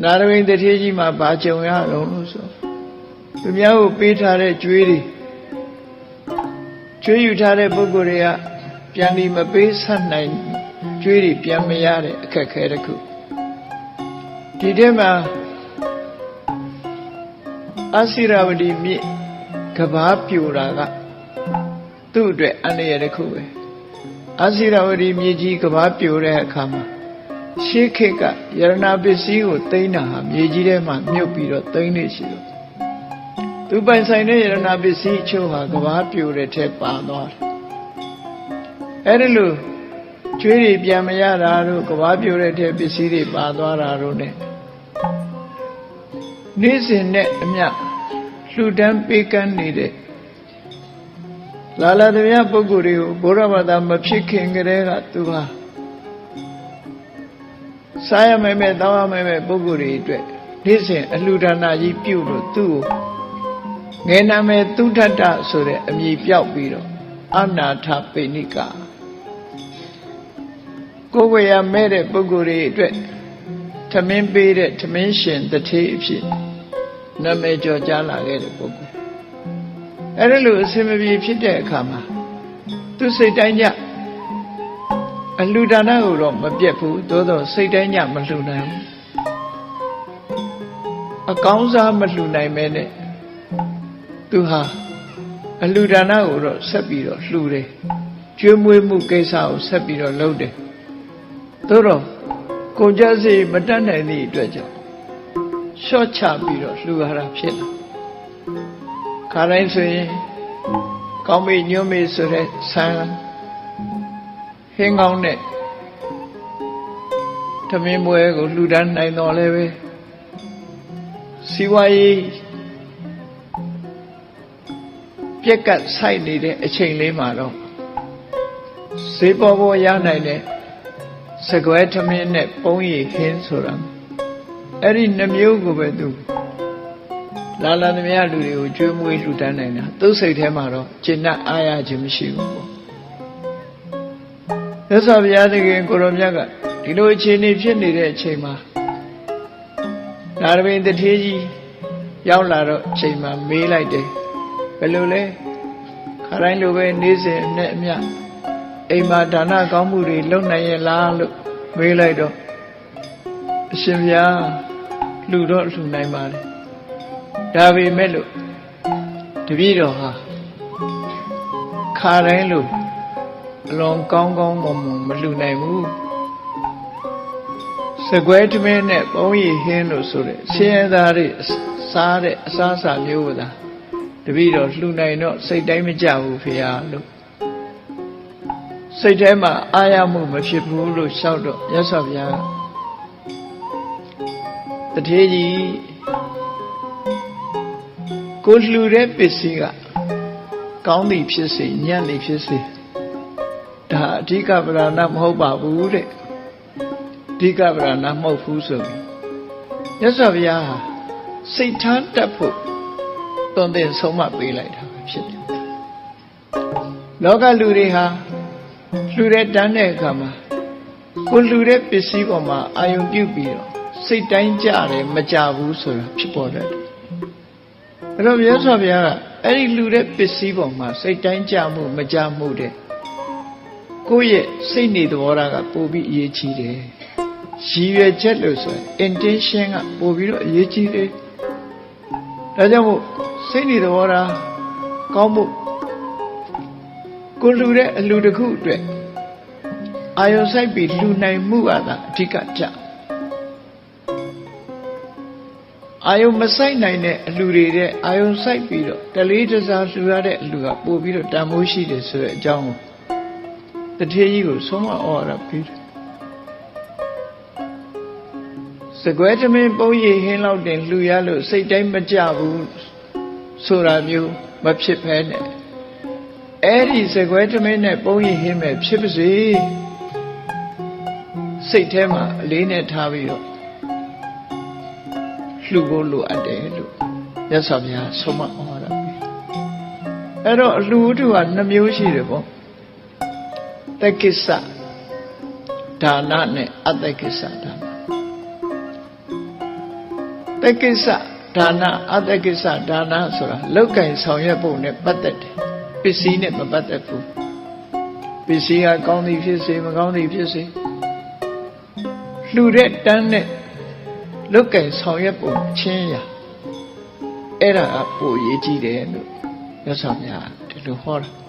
နာရဝိန်တထေးကြီးမှာဘာကြုံရတော့လို့ဆိုသူများကိုပေးထားတဲ့ကြွေးတွေကြွေးယူထားတဲ့ပုဂ္ဂိုလ်တွေကပြန်ပြီးမပေးဆက်နိုင်ကြွေးတွေပြန်မရတဲ့အခက်ခဲတစ်ခုဒီထဲမှာအစိရဝတီမြစ်ကဘာပြိုတာကသူ့အတွက်အန္တရာယ်တစ်ခုပဲအစိရဝတီမြစ်ကြီးကဘာပြိုတဲ့အခါမှာ ရှေးခေတ်ကယရနာပစ္စည်းကိုသိမ်းတာဟာမြေကြီးထဲမှာမြုပ်ပြီးတော့သိမ်းနေရှိတော့သူပိုင်ဆိုင်တဲ့ယရနာပစ္စည်းအချို့ဟာကဘာပြိုတဲ့ထဲပါသွားတယ်အဲ့ဒီလိုကျွေးတွေပြန်မရတာတို့ကဘာပြိုတဲ့ထဲပစ္စည်းတွေပါသွားတာတို့ ਨੇ နေ့စဉ်နဲ့အမျှလှူဒန်းပေးကမ်းနေတဲ့လာလာတမပုဂ္ဂိုလ်တွေကိုဘုရားဘာသာမဖြစ်ခင်ကတည်းကသူဟာ စားရမယ်မဲ့တောင်းရမယ်မဲ့ပုဂ္ဂိုလ်တွေအတွက်နေ့စဉ်အလှူဒါနကြီးပြုလို့သူ့ကိုငယ်နာမယ်သုထတ္တဆိုတဲ့အမည်ပြောက်ပြီးတော့အနာထပိဏိကကိုယ်ဝေရမဲ့တဲ့ပုဂ္ဂိုလ်တွေအတွက်ထမင်းပေးတဲ့ထမင်းရှင်တထေးအဖြစ်နာမည်ကျော်ကြားလာခဲ့တဲ့ပုဂ္ဂိုလ်အဲ့ဒါလို့အစင်မပြေဖြစ်တဲ့အခါမှာသူစိတ်တိုင်းကြ အလှူဒါနကိုတော့မပြတ်ဘူးသို့တော့စိတ်တိုင်းကြမလှူနိုင်ဘူးအကောင်းစားမလှူနိုင်မဲနဲ့သူဟာအလှူဒါနကိုတော့ဆက်ပြီးတော့လှူတယ်ကျွေးမွေးမှုကိစ္စကိုဆက်ပြီးတော့လုပ်တယ်သို့တော့ကိုကြစီမတတ်နိုင်သည့်အတွက်ကြောင့်ရှော့ချပြီးတော့လှူရတာဖြစ်လာခါတိုင်းဆိုရင်ကောင်းမေညွှန်းမေဆိုတဲ့ဆန်း ဟင်းကောင်းတဲ့သမင်းပွဲကိုလှူဒန်းနိုင်တော်လဲပဲစီဝါရေးပြက်ကတ်ဆိုင်နေတဲ့အချိန်လေးမှာတော့ဈေးပေါ်ပေါ်ရနိုင်တဲ့စကွဲထမင်းနဲ့ပုံးရည်ခင်းဆိုတာအဲ့ဒီနှမျိုးကိုပဲသူလာလာသမျှလူတွေကိုကျွေးမွေးလှူဒန်းနိုင်တာသူ့စိတ်ထဲမှာတော့ကျင့်တ်အားရခြင်းမရှိဘူးပေါ့ သက်သာဘုရားသခင်ကိုရောမြတ်ကဒီလိုအခြေအနေဖြစ်နေတဲ့အချိန်မှာနာရဝိန်တထေးကြီးရောက်လာတော့အချိန်မှာမေးလိုက်တယ်ဘယ်လိုလဲခါတိုင်းလိုပဲနေ့စဉ်နဲ့အမျှအိမ်မှာဒါနကောင်းမှုတွေလုပ်နိုင်ရဲ့လားလို့မေးလိုက်တော့အရှင်ဘုရားလှူတော့လှူနိုင်ပါလေဒါပေမဲ့လို့တပည့်တော်ဟာခါတိုင်းလို့ အလွန်ကောင်းကောင်းမွန်မွန်မလှူနိုင်ဘူးစကွဲတမင်းနဲ့ပုံရည်ဟင်းလို့ဆိုတဲ့ဆင်းရဲသားတွေစားတဲ့အစားအစာမျိုးသာတပည့်တော်လှူနိုင်တော့စိတ်တိုင်းမကြဘူးဖေဟာလို့စိတ်ထဲမှာအာရမှုမဖြစ်ဘူးလို့ရှောက်တော့ရသော်ဗျာတထေးကြီးကိုလှူတဲ့ပစ္စည်းကကောင်းသည်ဖြစ်စေညံ့သည်ဖြစ်စေ ဒါအဓိကပဓာဏမဟုတ်ပါဘူးတဲ့အဓိကပဓာဏမဟုတ်ဘူးဆိုပြီးရသော်ဗျာစိတ်ထားတတ်ဖို့သွန်သင်ဆုံးမပေးလိုက်တာပဲဖြစ်တယ်လောကလူတွေဟာလှူတဲ့တန်းတဲ့အခါမှာကိုလှူတဲ့ပစ္စည်းပေါ်မှာအာယုံပြုတ်ပြီးတော့စိတ်တိုင်းကြတယ်မကြဘူးဆိုတာဖြစ်ပေါ်တတ်တယ်အဲ့တော့မြတ်စွာဘုရားကအဲ့ဒီလှူတဲ့ပစ္စည်းပေါ်မှာစိတ်တိုင်းကြမှုမကြမှုတဲ့ ကိုယ့်ရဲ့စိတ်နေသဘောထားကပိုပြီးအရေးကြီးတယ်ရည်ရွယ်ချက်လို့ဆိုရင် intention ကပိုပြီးတော့အရေးကြီးတယ်ဒါကြောင့်မို့စိတ်နေသဘောထားကောင်းမှုကိုလှူတဲ့အလှူတစ်ခုအတွက်အာယုံဆိုင်ပြီးလှူနိုင်မှုကသာအဓိကကြအာယုံမဆိုင်နိုင်တဲ့အလှူတွေတဲ့အာယုံဆိုင်ပြီးတော့တလေးတစားလှူရတဲ့အလှူကပို့ပြီးတော့တန်မိုးရှိတယ်ဆိုတဲ့အကြောင်းကို တထေးကြီးကိုဆုံးမဩဝါဒပေးတယ်စကွဲတမင်းပုံရည်ဟင်းလောက်တင်လှူရလို့စိတ်တိုင်းမကြဘူးဆိုတာမျိုးမဖြစ်ဖဲနဲ့အဲ့ဒီစကွဲတမင်းနဲ့ပုံရိပ်ဟင်းမဲ့ဖြစ်ပါစေစိတ်ထဲမှာအလေးနဲ့ထားပြီးတော့လှူဖို့လိုအပ်တယ်လို့ရသော်ဗျာဆုံးမဩဝါဒပေးအဲ့တော့အလှူဝတ္ထုဟာနှမျိုးရှိတယ်ပေါ့ တက္ကိစ္စဒါနနဲ့အတ္တကိစ္စဒါနတက်ကိစ္စဒါနအတက်ကိစ္စဒါနဆိုတာလောက်ကင်ဆောင်ရွက်ဖို့နဲ့ပတ်သက်တယ်ပစ္စည်းနဲ့မပတ်သက်ဘူးပစ္စည်းကကောင်းသည်ဖြစ်စေမကောင်းသည်ဖြစ်စေလှူတဲ့တန်းနဲ့လောက်ကင်ဆောင်ရွက်ဖို့ချင်းရအဲ့ဒါကပိုအရေးကြီးတယ်လို့မြတ်စွာဘုရားဒီလိုဟောတာ